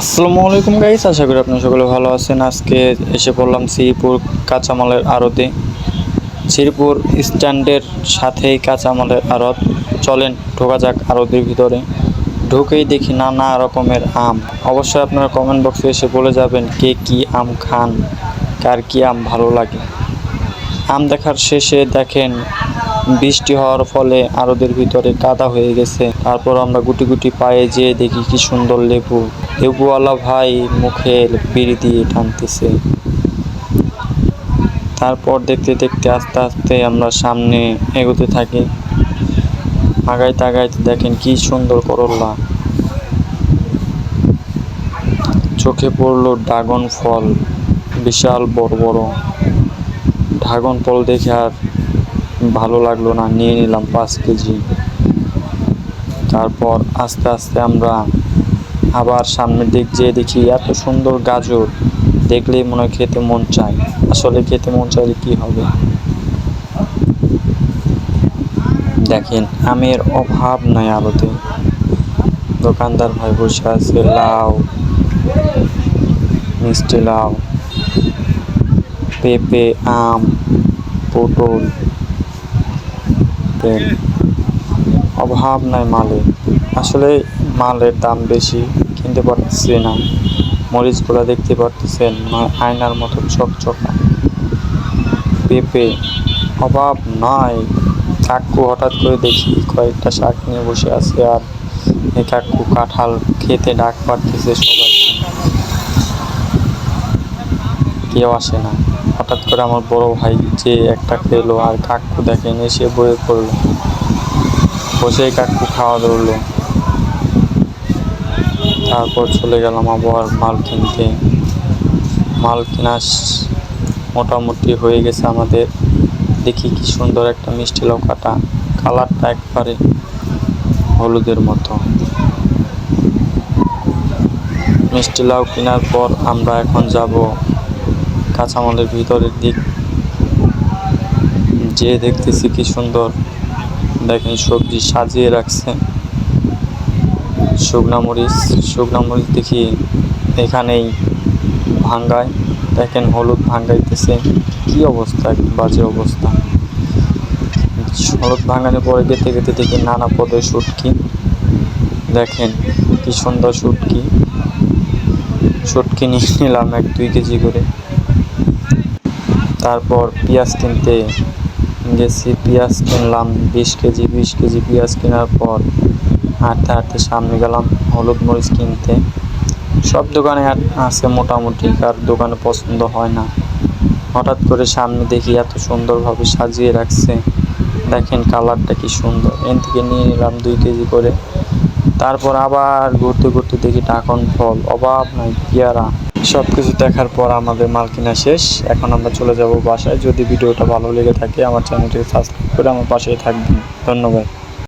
আসসালামু আলাইকুম গাইস আশা করি আপনারা সকলে ভালো আছেন। আজকে এসে পড়লাম শ্রীপুর কাঁচামালের আড়তে। শ্রীপুর স্ট্যান্ডের সাথেই কাঁচামালের আড়ত। চলেন, ঢোকা যাক আড়তের ভিতরে। ঢুকেই দেখি নানা রকমের আম। অবশ্যই আপনারা কমেন্ট বক্সে এসে বলে যাবেন কে কি আম খান, কার কি আম ভালো লাগে। আম দেখার শেষে দেখেন বৃষ্টি হওয়ার ফলে আরদের ভিতরে কাদা হয়ে গেছে। তারপর আমরা গুটি গুটি পায়ে যেয়ে দেখি কি সুন্দর লেবু। লেবুওয়ালা ভাই মুখে বিড়ি দিয়ে টানতেছে। তারপর দেখতে দেখতে আস্তে আস্তে আমরা সামনে এগোতে থাকি। আগাইতে আগাইতে দেখেন কি সুন্দর করল্লা চোখে পড়ল ড্রাগন ফল, বিশাল বড় বড়। ড্রাগন ফল দেখে আর ভালো লাগল না, নিয়ে নিলাম পাঁচ কেজি। তারপর আস্তে আস্তে আমরা আবার সামনের দিক যেয়ে দেখি এত সুন্দর গাজর। দেখলেই মনে হয় খেতে মন চায়। আসলে খেতে মন চাইলে কি হবে? দেখেন, আমের অভাব নাই আলোতে। দোকানদার ভাই বসে আছে, লাউ, মিষ্টি লাউ, পেঁপে, আম, পটল। তেল অভাব নাই মালে। আসলে মালের দাম বেশি কিনতে পারতেছি না। মরিচগুলো দেখতে পারতেছেন আয়নার মতো চকচকা। পেঁপে, অভাব নয় কাকু হঠাৎ করে দেখি কয়েকটা শাক নিয়ে বসে আছে আর এই কাকু কাঁঠাল খেতে ডাক পারতেছে সবাই। কেউ আসে না। হঠাৎ করে আমার বড় ভাই যে একটা খেলো আর কাকু দেখেন এসে বয়ে পড়ল। বসে কাকু খাওয়া ধরলো। তারপর চলে গেলাম আবার মাল কিনতে। মাল কেনা মোটামুটি হয়ে গেছে আমাদের। দেখি কি সুন্দর একটা মিষ্টি লঙ্কাটা। কালারটা একবারে হলুদের মতো। মিষ্টি লাউ কেনার পর আমরা এখন যাব কাঁচামালের ভিতরের দিক। যে দেখতেছি কি সুন্দর। দেখেন সবজি সাজিয়ে রাখছে। শুকনা মরিচ শুকনা মরিচ দেখি এখানেই ভাঙ্গায়। দেখেন হলুদ ভাঙ্গাইতেছে। কি অবস্থা বাজে অবস্থা। হলুদ ভাঙানোর পরে গেতে গেতে দেখি নানা পদের শুটকি। দেখেন কি সুন্দর শুটকি। শুটকি নিয়ে নিলাম এক দুই কেজি করে। তারপর পেঁয়াজ কিনতে গেছি। পেঁয়াজ কিনলাম, বিশ কেজি বিশ কেজি পেঁয়াজ কেনার পর হাঁটতে হাঁটতে সামনে গেলাম হলুদ মরিচ কিনতে। সব দোকানে আছে মোটামুটি, কার দোকানে পছন্দ হয় না। হঠাৎ করে সামনে দেখি এত সুন্দরভাবে সাজিয়ে রাখছে। দেখেন কালারটা কি সুন্দর। এন থেকে নিয়ে নিলাম দুই কেজি করে। তারপর আবার ঘুরতে ঘুরতে দেখি টাকন ফল। অভাব নাই পেয়ারা। সব কিছু দেখার পর আমাদের মাল কিনা শেষ। এখন আমরা চলে যাব বাসায়। যদি ভিডিওটা ভালো লেগে থাকে, আমার চ্যানেলটিকে সাবস্ক্রাইব করে আমার পাশেই থাকবেন। ধন্যবাদ।